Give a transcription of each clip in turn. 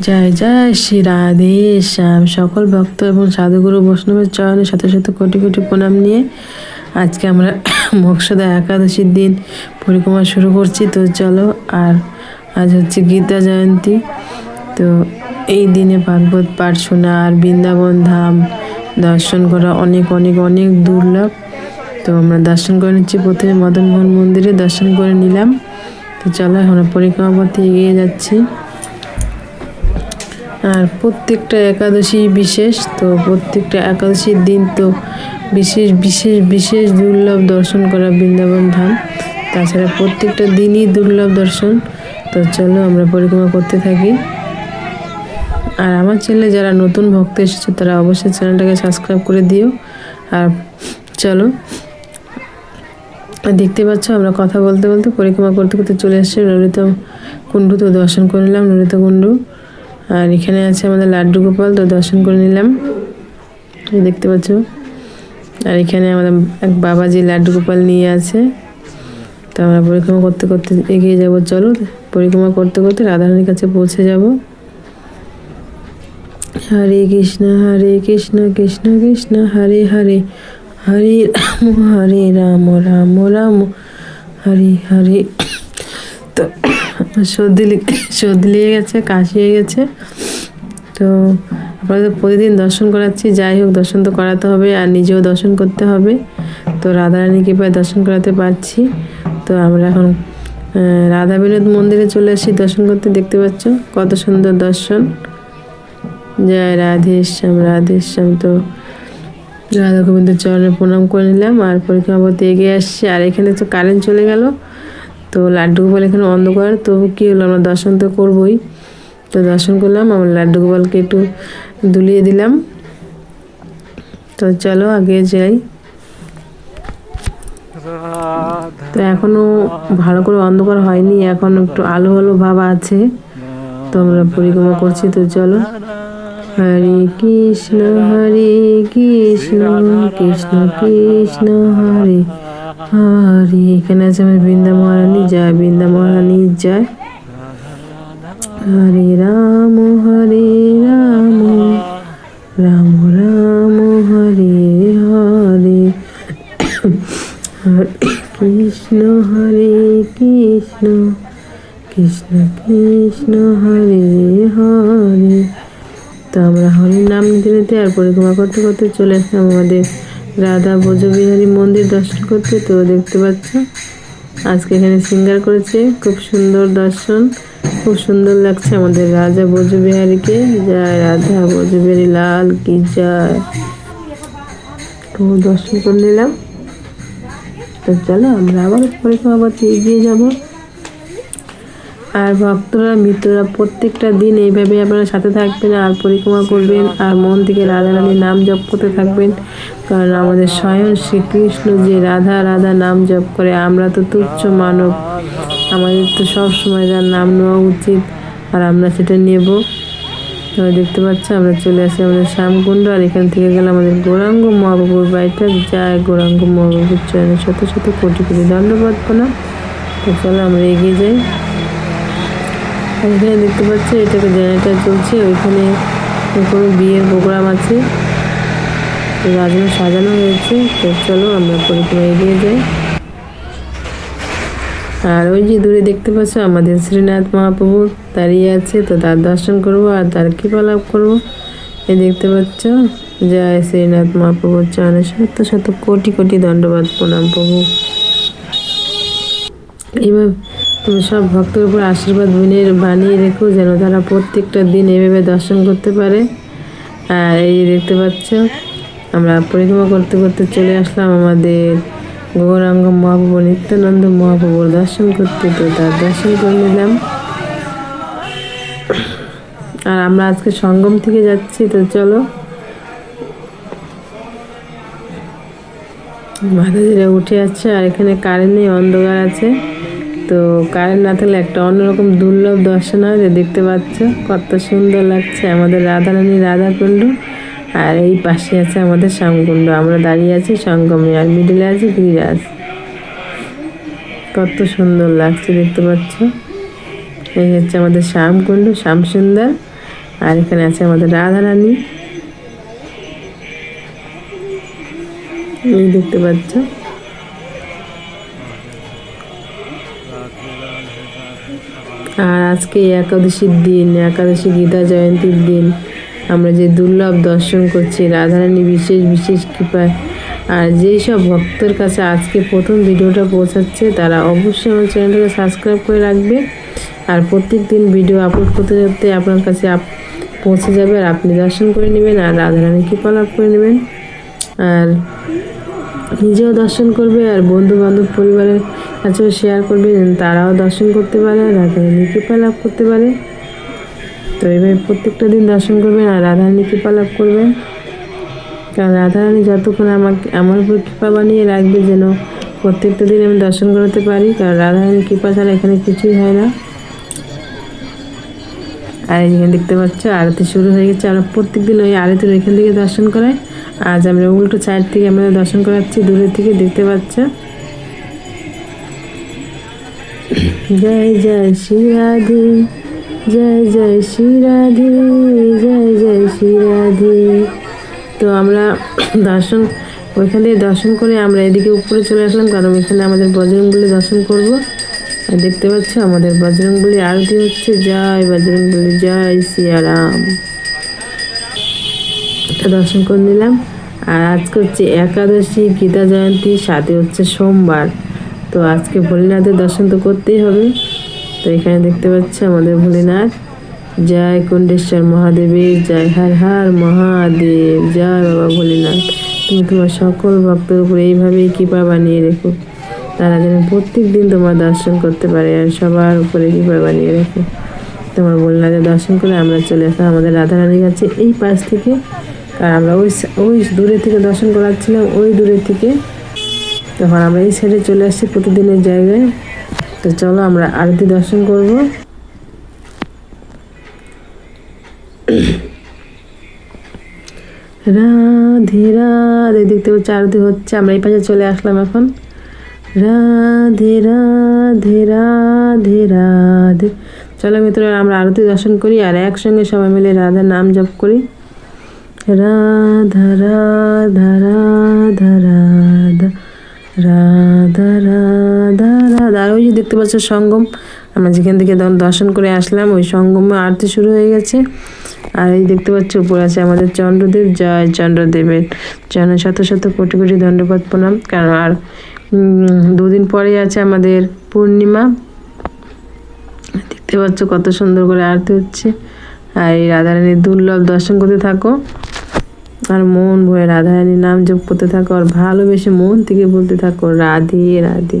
জয় জয় শ্রী রাধে শ্যাম। সকল ভক্ত এবং সাধুগুরু বৈষ্ণবের চরণের সাথে সাথে কোটি কোটি প্রণাম নিয়ে আজকে আমরা মোক্ষদা একাদশীর দিন পরিক্রমা শুরু করছি। তো চলো, আর আজ হচ্ছে গীতা জয়ন্তী। তো এই দিনে ভাগবত পাঠ শোনা আর বৃন্দাবন ধাম দর্শন করা অনেক অনেক অনেক দুর্লভ। তো আমরা দর্শন করে নিচ্ছি। প্রথমে মদনমোহন মন্দিরে দর্শন করে নিলাম। তো চলো আমরা পরিক্রমা পথে এগিয়ে যাচ্ছি। আর প্রত্যেকটা একাদশী বিশেষ, তো প্রত্যেকটা একাদশীর দিন তো বিশেষ বিশেষ বিশেষ দুর্লভ দর্শন করা বৃন্দাবন ধাম। তাছাড়া প্রত্যেকটা দিনই দুর্লভ দর্শন। তো চলো আমরা পরিক্রমা করতে থাকি। আর আমার চ্যানেলে যারা নতুন ভক্ত এসেছে, তারা অবশ্যই চ্যানেলটাকে সাবস্ক্রাইব করে দিও। আর চলো, দেখতে পাচ্ছ আমরা কথা বলতে বলতে পরিক্রমা করতে করতে চলে এসেছি। ললিত কুণ্ডু তো দর্শন করে নিলাম ললিত কুণ্ডু। আর এখানে আছে আমাদের লাড্ডু গোপাল, তো দর্শন করে নিলাম। দেখতে পাচ্ছ। আর এখানে আমাদের এক বাবাজি লাড্ডু গোপাল নিয়ে আছে। তো আমরা পরিক্রমা করতে করতে এগিয়ে যাব। চলো, পরিক্রমা করতে করতে রাধারানীর কাছে পৌঁছে যাব। হরে কৃষ্ণ হরে কৃষ্ণ কৃষ্ণ কৃষ্ণ, হরে হরে হরে রাম হরে রাম রাম রাম, হরে হরে। তো সর্দি সর্দি লেগে গেছে, কাশি হয়ে গেছে। তো আপনাদের প্রতিদিন দর্শন করাচ্ছি, যাই হোক দর্শন তো করাতে হবে আর নিজেও দর্শন করতে হবে। তো রাধারানী কৃপায় দর্শন করাতে পারছি। তো আমরা এখন রাধা বিনোদ মন্দিরে চলে আসি, দর্শন করতে দেখতে পাচ্ছ কত সুন্দর দর্শন। জয় রাধে শ্যাম রাধে শ্যাম। তো রাধা গোবিন্দের চরণে প্রণাম করে নিলাম আর পরীক্ষা পথে এগিয়ে আসছি। আর এখানে তো কারেন্ট চলে গেল। তো লাড্ডু গোপাল এখানে অন্ধকার তবু কী হলো? আমরা দর্শন তো করবোই। তো দর্শন করলাম, আমরা লাড্ডু গোপালকে একটু দুলিয়ে দিলাম। তো চলো আগে যাই। তো এখনও ভালো করে অন্ধকার হয়নি, এখন একটু আলো আলো ভাব আছে। তো আমরা পরিক্রমা করছি, তো চলো। হরে কৃষ্ণ হরে কৃষ্ণ কৃষ্ণ কৃষ্ণ, হরে হরে, এখানে আছে আমার বৃন্দা মহারানী, জয় জয়। হরে রাম হরে রাম রাম রাম হরে। হরে কৃষ্ণ হরে কৃষ্ণ কৃষ্ণ কৃষ্ণ, হরে হরে। তো আমরা হরির নাম নিতে নিতে আর পরিক্রমা করতে করতে চলে আসলাম আমাদের রাধা ব্রজবিহারী মন্দির দর্শন করতে তো দেখতে পাচ্ছ। আজকে এখানে সিঙ্গার করেছে, খুব সুন্দর দর্শন, খুব সুন্দর লাগছে আমাদের রাজা ব্রজবিহারীকে। জয় রাধা ব্রজবিহারী, লাল কি জয়। তো দর্শন করে নিলাম। তো চলো, আমরা আবার পরিক্রমা করতে এগিয়ে যাব। আর ভক্তরা, মিত্ররা প্রত্যেকটা দিন এইভাবে আপনারা সাথে থাকবেন, আর পরিক্রমা করবেন, আর মন থেকে রাধা রানীর নাম জপ করতে থাকবেন। কারণ আমাদের স্বয়ং শ্রীকৃষ্ণ যে রাধা রাধা নাম জপ করে, আমরা তো তুচ্ছ মানব। আমাদের তো সব সময় যার নাম নেওয়া উচিত, আর আমরা সেটা নেব। তো দেখতে পাচ্ছ, আমরা চলে আসি আমাদের শ্যামকুণ্ড, আর এখান থেকে গেলে আমাদের গৌরাঙ্গ মহাবাবুর বাড়িটা যায় গৌরাঙ্গ মহাবাবুর চয়নের সাথে সাথে কোটি কোটি দণ্ডবাদ না তো চলো আমরা এগিয়ে যাই। এখানে দেখতে পাচ্ছি এটাকে জেনারেটার চলছে ওইখানে কোনো বিয়ের প্রোগ্রাম আছে। তো রাজনা সাজানো হয়েছে, তো চলো আমরা পরিক্রমা এগিয়ে যাই। আর ওই যে দূরে দেখতে পাচ্ছ আমাদের শ্রীনাথ মহাপ্রভু দাঁড়িয়ে আছে, তো তার দর্শন করব আর তার কৃপা লাভ করব। এই দেখতে পাচ্ছ, জয় শ্রীনাথ মহাপ্রভুর চরণে শত শত কোটি কোটি দণ্ডবাদ প্রণাম প্রভু। এবার তুমি সব ভক্তের উপর আশীর্বাদ বিনের বানিয়ে রেখো যেন তারা প্রত্যেকটা দিন এভাবে দর্শন করতে পারে। আর এই দেখতে পাচ্ছ, আমরা পরিক্রমা করতে করতে চলে আসলাম আমাদের গৌরাঙ্গ মহাপ্রভু নিত্যানন্দ মহাপ্রভুর দর্শন করতে। তো তার দর্শন করে নিলাম। আর আমরা আজকে সঙ্গম থেকে যাচ্ছি, তো চলো। মাতাজিরা উঠে যাচ্ছে আর এখানে কারেন্ট নেই, অন্ধকার আছে। তো কারেন্ট না থাকলে একটা অন্যরকম দুর্লভ দর্শন হয় যে দেখতে পাচ্ছ, কত সুন্দর লাগছে। আমাদের রাধারানী, রাধাকুণ্ড, আর এই পাশে আছে আমাদের শ্যামকুণ্ড। আমরা দাঁড়িয়ে আছি সঙ্গমে, আর মিডিলে আছে গিরিরাজ। কত সুন্দর লাগছে দেখতে পাচ্ছ। এই হচ্ছে আমাদের শ্যামকুণ্ড, শ্যামসুন্দর, আর এখানে আছে আমাদের রাধা রানী এই দেখতে পাচ্ছ। আজকে একাদশীর দিন, একাদশী গীতা জয়ন্তীর দিন। আমরা যে দুর্লভ দর্শন করছি, রাধারানী বিশেষ বিশেষ কৃপায়। আর যেই সব ভক্তের কাছে আজকে প্রথম ভিডিওটা পৌঁছাচ্ছে, তারা অবশ্যই আমার চ্যানেলটাকে সাবস্ক্রাইব করে রাখবে। আর প্রত্যেক দিন ভিডিও আপলোড করতে করতে আপনার কাছে আপ পৌঁছে যাবে আর আপনি দর্শন করে নেবেন আর রাধারানী কৃপা লাভ করে নেবেন। আর নিজেও দর্শন করবে আর বন্ধু বান্ধব পরিবারের কাছেও শেয়ার করবে? তারাও দর্শন করতে পারে, রাধারানী কৃপা লাভ করতে পারে। তো এইভাবে প্রত্যেকটা দিন দর্শন করবেন আর রাধারানী কৃপা লাভ করবেন। কারণ রাধারানী যতক্ষণ আমাকে আমার উপর কৃপা বানিয়ে রাখবে যেন প্রত্যেকটা দিন আমি দর্শন করাতে পারি, কারণ রাধারানী কৃপা ছাড়া এখানে কিছুই হয় না। আর এখানে দেখতে পাচ্ছ, আরতি শুরু হয়ে গেছে। আমরা প্রত্যেক দিন ওই আরতির ওইখান থেকে দর্শন করাই। আজ আমরা উল্টো সাইড থেকে আমরা দর্শন করাচ্ছি, দূরের থেকে দেখতে পাচ্ছ। জয় জয় শ্রী রাধে, জয় জয় শ্রী রাধে, জয় জয় শ্রী রাধে। তো আমরা দর্শন, ওইখান দর্শন করে আমরা এদিকে উপরে চলে আসলাম, কারণ এখানে আমাদের বজরংবলী দর্শন করব। আর দেখতে পাচ্ছ আমাদের বজরংবলী আরতি হচ্ছে, জয় বজরংবলী, জয় সিয়ারাম। দর্শন করে নিলাম। আর আজকে হচ্ছে একাদশী, গীতা জয়ন্তী, সাথে হচ্ছে সোমবার। তো আজকে ভোলেনাথের দর্শন তো করতেই হবে। তো এখানে দেখতে পাচ্ছ আমাদের ভোলেনাথ। জয় কুণ্ডেশ্বর মহাদেবের, জয় হার হার মহাদেব, জয় বাবা ভোলেনাথ। তুমি তোমার সকল ভক্তের উপর এইভাবেই কৃপা বানিয়ে রেখো। তারা যেন প্রত্যেক দিন তোমার দর্শন করতে পারে আর সবার উপরে কৃপা বানিয়ে রেখো। তোমার ভোলেনাথের দর্শন করে আমরা চলে আসলাম আমাদের রাধারানীর কাছে এই পাশ থেকে। আর আমরা ওই ওই দূরে থেকে দর্শন করাচ্ছিলাম, ওই দূরে থেকে তখন আমরা এই সাইডে চলে আসছি প্রতিদিনের জায়গায়। তো চলো আমরা আরতি দর্শন করব। রাধে রাধে দেখতে পাচ্ছি আরতি হচ্ছে। আমরা এই পাশে চলে আসলাম এখন। রাধে রাধে রাধে রাধে। চলো মিত্র, আমরা আরতি দর্শন করি আর একসঙ্গে সবাই মিলে রাধার নাম জপ করি। রাধা রাধা রাধা রাধা। দেখতে পাচ্ছ সঙ্গম। আমরা যেখান থেকে দর্শন করে আসলাম, ওই সঙ্গমে আরতি শুরু হয়ে গেছে। আর এই দেখতে পাচ্ছ, উপরে আছে আমাদের চন্দ্রদেব। জয় চন্দ্রদেবের। জন শত শত কোটি কোটি দণ্ডপাত প্রণাম। কারণ আর দুদিন পরেই আছে আমাদের পূর্ণিমা। দেখতে পাচ্ছ কত সুন্দর করে আরতি হচ্ছে। আর এই রাধারানীর দুর্লভ দর্শন করতে থাকো। আর মন ভরে রাধারানীর নাম জপ করতে থাকো। আর ভালোবেসে মন থেকে বলতে থাকো, রাধে রাধে।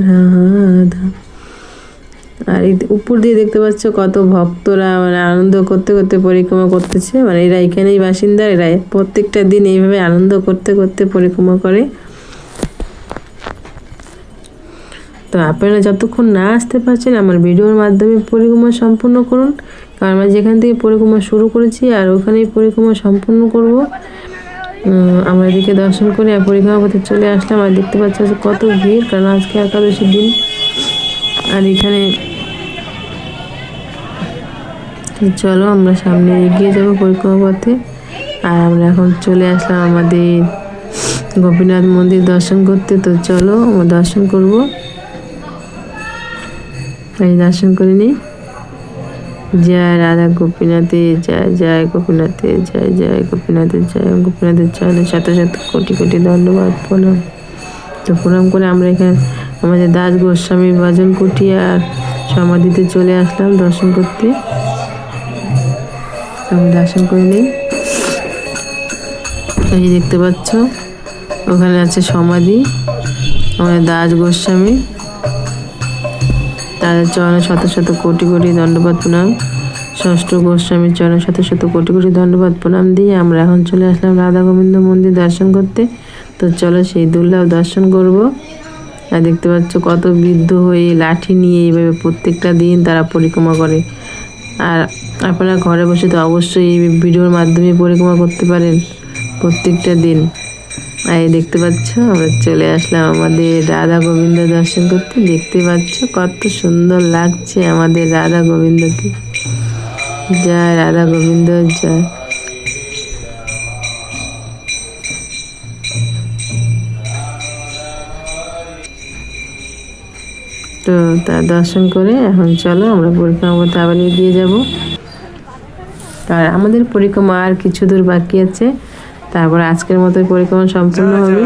উপর দিয়ে দেখতে পাচ্ছ কত ভক্তরা মানে আনন্দ করতে করতে পরিক্রমা করতেছে। মানে এরা এখানেই বাসিন্দা, এরা প্রত্যেকটা দিন এইভাবে আনন্দ করতে করতে পরিক্রমা করে। তো আপনারা যতক্ষণ না আসতে পারছেন, আমার ভিডিওর মাধ্যমে পরিক্রমা সম্পূর্ণ করুন। কারণ আমরা যেখান থেকে পরিক্রমা শুরু করেছি আর ওখানেই পরিক্রমা সম্পূর্ণ করব। আমরা এদিকে দর্শন করে আর পরিক্রমা করতে চলে আসলাম। আর দেখতে পাচ্ছি কত ভিড়, কারণ আজকে একাদশীর দিন। আর এখানে চলো আমরা সামনে এগিয়ে যাব পরিক্রমা পথে আর আমরা এখন চলে আসলাম আমাদের গোপীনাথ মন্দির দর্শন করতে। তো চলো আমরা দর্শন করব। এই দর্শন করে নিই জয় রাধা গোপীনাথে, জয় জয় গোপীনাথে, জয় জয় গোপীনাথে, জয় গোপীনাথের চরণে শত শত কোটি কোটি ধন্যবাদ প্রণাম। তো প্রণাম করে আমরা এখানে আমাদের দাস গোস্বামীর ভজন কুটি আর সমাধিতে চলে আসলাম দর্শন করতে। আমি দর্শন করে নিই। এই যে দেখতে পাচ্ছ, ওখানে আছে সমাধি আমাদের দাস গোস্বামী তাদের চরণে শত শত কোটি কোটি দণ্ডপাত প্রণাম। ষষ্ঠ গোস্বামীর চরণে শত শত কোটি কোটি দণ্ডপাত প্রণাম দিয়ে আমরা এখন চলে আসলাম রাধা গোবিন্দ মন্দির দর্শন করতে। তো চলো সেই দুর্লভ দর্শন করব। আর দেখতে পাচ্ছ কত বৃদ্ধ হয়ে লাঠি নিয়ে এইভাবে প্রত্যেকটা দিন তারা পরিক্রমা করে। আর আপনারা ঘরে বসে তো অবশ্যই এই ভিডিওর মাধ্যমে পরিক্রমা করতে পারেন প্রত্যেকটা দিন। আর দেখতে পাচ্ছ, আমরা চলে আসলাম আমাদের রাধা গোবিন্দ দর্শন করতে। দেখতে পাচ্ছ, কত সুন্দর লাগছে আমাদের রাধা গোবিন্দকে। জয় রাধা গোবিন্দ, জয়। তো তার দর্শন করে এখন চলো আমরা পরিক্রমা করতে আবার এগিয়ে যাব। আর আমাদের পরিক্রমা আর কিছু দূর বাকি আছে। তারপর আজকের মতো পরিক্রমা সম্পূর্ণ হবে।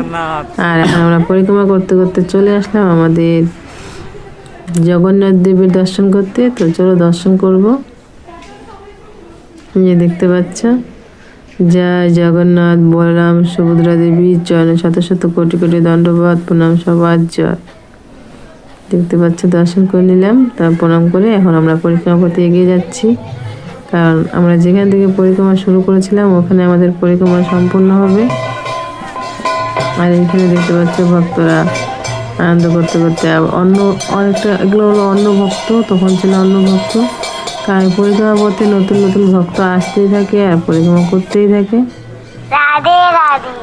আর এখন আমরা পরিক্রমা করতে করতে চলে আসলাম আমাদের জগন্নাথ দেবের দর্শন করতে। তো চলো দর্শন করব। যে দেখতে পাচ্ছ জয় জগন্নাথ বলরাম সুভদ্রা দেবী চরণে শত শত কোটি কোটি দণ্ডবাদ প্রণাম সবার জয়। দেখতে পাচ্ছ, দর্শন করে নিলাম। তা প্রণাম করে এখন আমরা পরিক্রমা করতে এগিয়ে যাচ্ছি। কারণ আমরা যেখান থেকে পরিক্রমা শুরু করেছিলাম, ওখানে আমাদের পরিক্রমা সম্পূর্ণ হবে। আর এখানে দেখতে পাচ্ছ, ভক্তরা আনন্দ করতে করতে অন্য, অনেকটা এগুলো হলো অন্য ভক্ত তখন ছিল অন্য ভক্ত কারণ পরিক্রমা করতে নতুন নতুন ভক্ত আসতেই থাকে আর পরিক্রমা করতেই থাকে।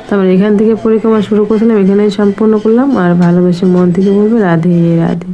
তারপর এখান থেকে পরিক্রমা শুরু করেছিলাম, এখানেই সম্পূর্ণ করলাম, আর ভালোবেসে মন থেকে বলবে রাধে রাধে।